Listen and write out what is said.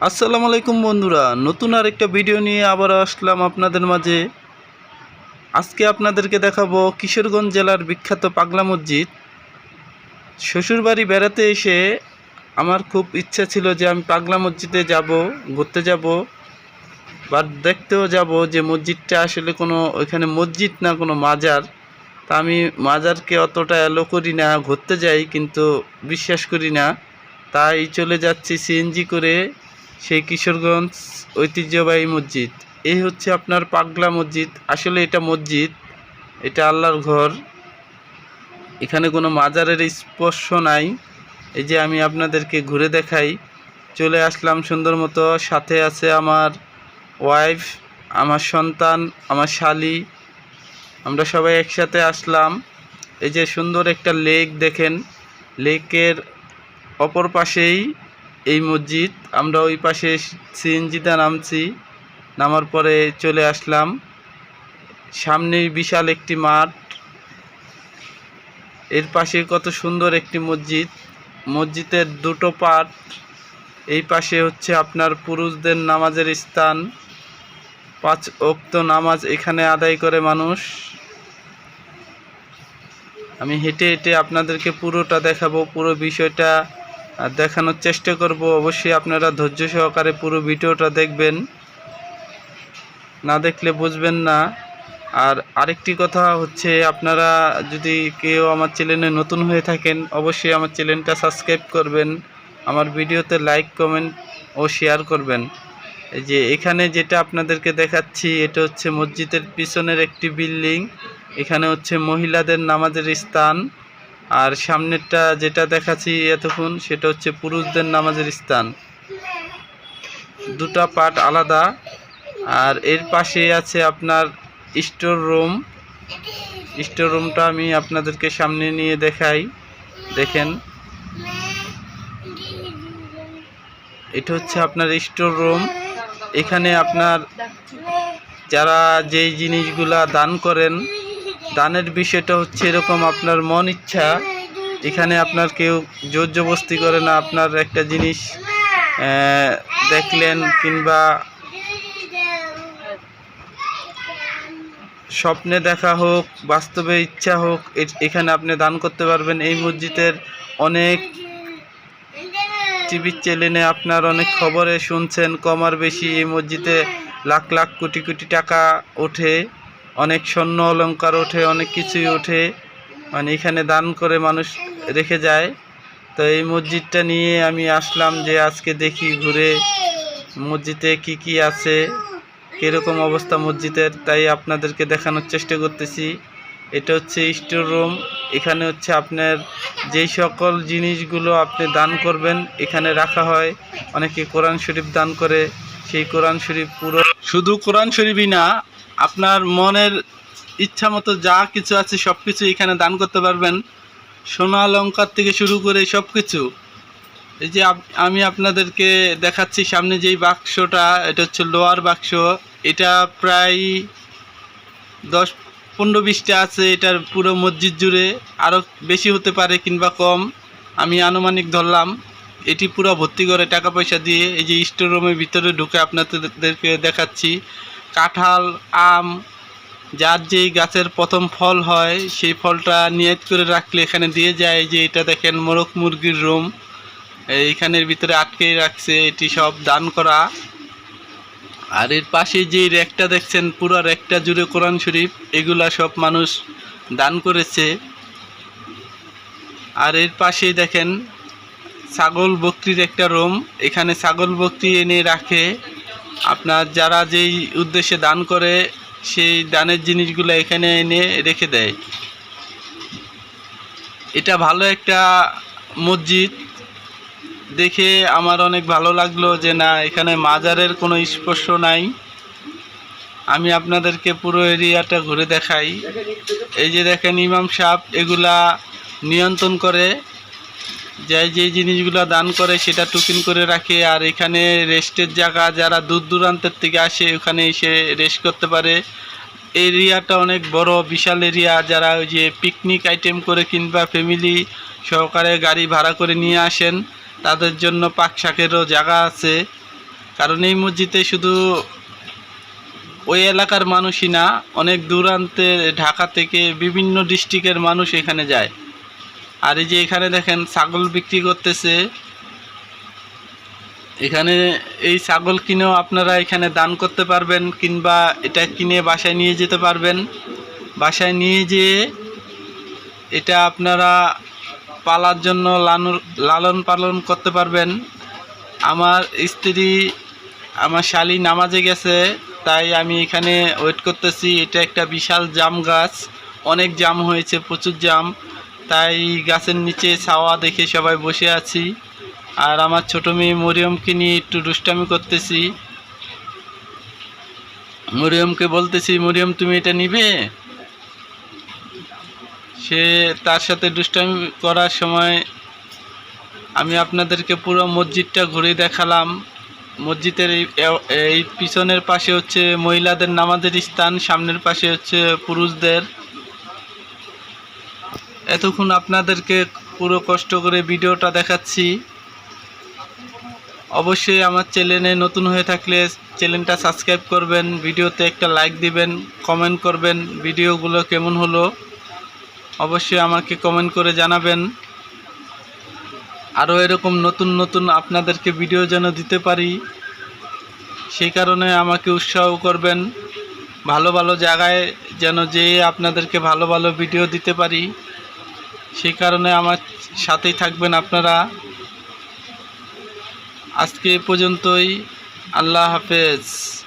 আসসালামু আলাইকুম বন্ধুরা, নতুন আর একটা ভিডিও নিয়ে আবার আসলাম আপনাদের মাঝে। আজকে আপনাদেরকে দেখাবো কিশোরগঞ্জ জেলার বিখ্যাত পাগলা মসজিদ। শ্বশুরবাড়ি বেড়াতে এসে আমার খুব ইচ্ছা ছিল যে আমি পাগলা মসজিদে যাব, ঘুরতে যাব বা দেখতেও যাব যে মসজিদটা আসলে কোনো ওইখানে মসজিদ না কোনো মাজার। তা আমি মাজারকে অতটা অ্যালো করি না, ঘুরতে যাই, কিন্তু বিশ্বাস করি না। তাই চলে যাচ্ছি সিএনজি করে সেই কিশোরগঞ্জ ঐতিহ্যবাহী মসজিদ। এই হচ্ছে আপনার পাগলা মসজিদ। আসলে এটা মসজিদ, এটা আল্লাহর ঘর। এখানে কোনো মাজারের স্পর্শ নাই। এই যে আমি আপনাদেরকে ঘুরে দেখাই, চলে আসলাম সুন্দর মতো। সাথে আছে আমার ওয়াইফ আমার সন্তান, আমার শালি। আমরা সবাই একসাথে আসলাম। এই যে সুন্দর একটা লেক দেখেন। লেকের অপর পাশেই এই মসজিদ। আমরা ওই পাশে সিএনজিতে নামছি। নামার পরে চলে আসলাম। সামনেই বিশাল একটি মাঠ। এর পাশে কত সুন্দর একটি মসজিদ। মসজিদের দুটো পার্ট। এই পাশে হচ্ছে আপনার পুরুষদের নামাজের স্থান। পাঁচ অক্ত নামাজ এখানে আদায় করে মানুষ। আমি হেঁটে হেঁটে আপনাদেরকে পুরোটা দেখাবো। পুরো বিষয়টা দেখানোর চেষ্টা করব। অবশ্যই আপনারা ধৈর্য সহকারে পুরো ভিডিওটা দেখবেন। না দেখলে বুঝবেন না। আর আরেকটি কথা হচ্ছে, আপনারা যদি কেউ আমার চ্যানেলে নতুন হয়ে থাকেন, অবশ্যই আমার চ্যানেলটা সাবস্ক্রাইব করবেন। আমার ভিডিওতে লাইক, কমেন্ট ও শেয়ার করবেন। এই যে এখানে যেটা আপনাদেরকে দেখাচ্ছি, এটা হচ্ছে মসজিদের পিছনের একটি বিল্ডিং। এখানে হচ্ছে মহিলাদের নামাজের স্থান। আর সামনেরটা যেটা দেখাচ্ছি এতক্ষণ, সেটা হচ্ছে পুরুষদের নামাজের স্থান। দুটা পার্ট আলাদা। আর এর পাশে আছে আপনার স্টোর রুম। স্টোর রুমটা আমি আপনাদেরকে সামনে নিয়ে দেখাই। দেখেন। এটা হচ্ছে আপনার স্টোর রুম। এখানে আপনার যারা যেই জিনিসগুলা দান করেন দানের বিষয়টা হচ্ছে এরকম আপনার মন ইচ্ছা, এখানে আপনার কেউ জোর জবস্তি করে না, আপনার একটা জিনিস দেখলেন কিংবা স্বপ্নে দেখা হোক, বাস্তবে ইচ্ছা হোক এখানে আপনি দান করতে পারবেন। এই মসজিদের অনেক টিভির চ্যানেলে আপনার অনেক খবরে শুনছেন কমার বেশি এই মসজিদে লাখ লাখ কোটি কোটি টাকা ওঠে। অনেক স্বর্ণ অলঙ্কার ওঠে, অনেক কিছুই ওঠে। মানে এখানে দান করে মানুষ রেখে যায়। তো এই মসজিদটা নিয়ে আমি আসলাম যে আজকে দেখি ঘুরে মসজিদে কি কি আছে, কীরকম অবস্থা মসজিদের, তাই আপনাদেরকে দেখানোর চেষ্টা করতেছি। এটা হচ্ছে স্টোর রুম, এখানে হচ্ছে আপনার যেই সকল জিনিসগুলো আপনি দান করবেন, এখানে রাখা হয়। অনেকে কোরআন শরীফ দান করে, সেই কোরআন শরীফ পুরো শুধু কোরআন শরীফই না আপনার মনের ইচ্ছা মতো যা কিছু আছে সব কিছু এখানে দান করতে পারবেন। সোনা অলঙ্কার থেকে শুরু করে সব কিছু এই যে আমি আপনাদেরকে দেখাচ্ছি সামনে যেই বাক্সটা, এটা হচ্ছে লোয়ার বাক্স। এটা প্রায় দশ, পনেরো বিশটা আছে, এটার পুরো মসজিদ জুড়ে। আরও বেশি হতে পারে কিংবা কম, আমি আনুমানিক ধরলাম। এটি পুরো ভর্তি করে টাকা পয়সা দিয়ে এই যে স্টোর রুমের ভিতরে ঢুকে আপনাদেরকে দেখাচ্ছি। কাঁঠাল, আম, যার যেই গাছের প্রথম ফল হয়, সেই ফলটা নিয়ত করে রাখলে এখানে দিয়ে যায় যে এটা দেখেন মোরগ মুরগির রুম। এইখানের ভিতরে আটকে রাখছে, এটি সব দান করা। আর এর পাশে যে র্যাকটা দেখছেন, পুরো র্যাকটা জুড়ে কোরআন শরীফ, এগুলা সব মানুষ দান করেছে। আর এর পাশেই দেখেন ছাগল বকরির একটা রুম, এখানে ছাগল বকরি এনে রাখে। আপনার যারা যেই উদ্দেশ্যে দান করে, সেই দানের জিনিসগুলো এখানে এনে রেখে দেয়। এটা ভালো একটা মসজিদ। দেখে আমার অনেক ভালো লাগল যে, না, এখানে মাজারের কোনো স্পর্শ নাই। আমি আপনাদেরকে পুরো এরিয়াটা ঘুরে দেখাই। এই যে দেখেন ইমাম সাহেব এগুলা নিয়ন্ত্রণ করে। যে যে জিনিসগুলো দান করে সেটা টুকিন করে রাখে। আর এখানে রেস্টের জায়গা যারা দূর দূরান্তের থেকে আসে, ওখানে এসে রেস্ট করতে পারে। এরিয়াটা অনেক বড়, বিশাল এরিয়া। যারা ওই যে পিকনিক আইটেম করে কিংবা ফ্যামিলি সহকারে গাড়ি ভাড়া করে নিয়ে আসেন, তাদের জন্য পাক শাকেরও জায়গা আছে। কারণ এই মসজিদে শুধু ওই এলাকার মানুষই না, অনেক দূরান্তে ঢাকা থেকে বিভিন্ন ডিস্ট্রিক্টের মানুষ এখানে যায়। আর এই যে এখানে দেখেন ছাগল বিক্রি করতেছে। এখানে এই ছাগল কিনেও আপনারা এখানে দান করতে পারবেন কিংবা এটা কিনে বাসায় নিয়ে যেতে পারবেন। বাসায় নিয়ে যেয়ে এটা আপনারা পালার জন্য লালন পালন করতে পারবেন। আমার স্ত্রী, আমার শালি নামাজে গেছে, তাই আমি এখানে ওয়েট করতেছি। এটা একটা বিশাল জাম গাছ, অনেক জাম হয়েছে, প্রচুর জাম। তাই গাছের নিচে ছাওয়া দেখে সবাই বসে আছি। আর আমার ছোট মেয়ে মরিয়মকে নিয়ে একটু দুষ্টামি করতেছি। মরিয়মকে বলতেছি, মরিয়ম, তুমি এটা নিবে? সে তার সাথে দুষ্টামি করার সময় আমি আপনাদেরকে পুরো মসজিদটা ঘুরে দেখালাম। মসজিদের এই পিছনের পাশে হচ্ছে মহিলাদের নামাজের স্থান, সামনের পাশে হচ্ছে পুরুষদের। এতক্ষণ আপনাদেরকে পুরো কষ্ট করে ভিডিওটা দেখাচ্ছি। অবশ্যই আমার চ্যানেলে নতুন হয়ে থাকলে চ্যানেলটা সাবস্ক্রাইব করবেন, ভিডিওতে একটা লাইক দিবেন কমেন্ট করবেন, ভিডিওগুলো কেমন হলো অবশ্যই আমাকে কমেন্ট করে জানাবেন। আরও এরকম নতুন নতুন আপনাদেরকে ভিডিও যেন দিতে পারি, সেই কারণে আমাকে উৎসাহ করবেন। ভালো ভালো জায়গায় যেন যেয়ে আপনাদেরকে ভালো ভালো ভিডিও দিতে পারি। সেই কারণে আমার সাথেই থাকবেন আপনারা। আজকে পর্যন্তই। আল্লাহ হাফেজ।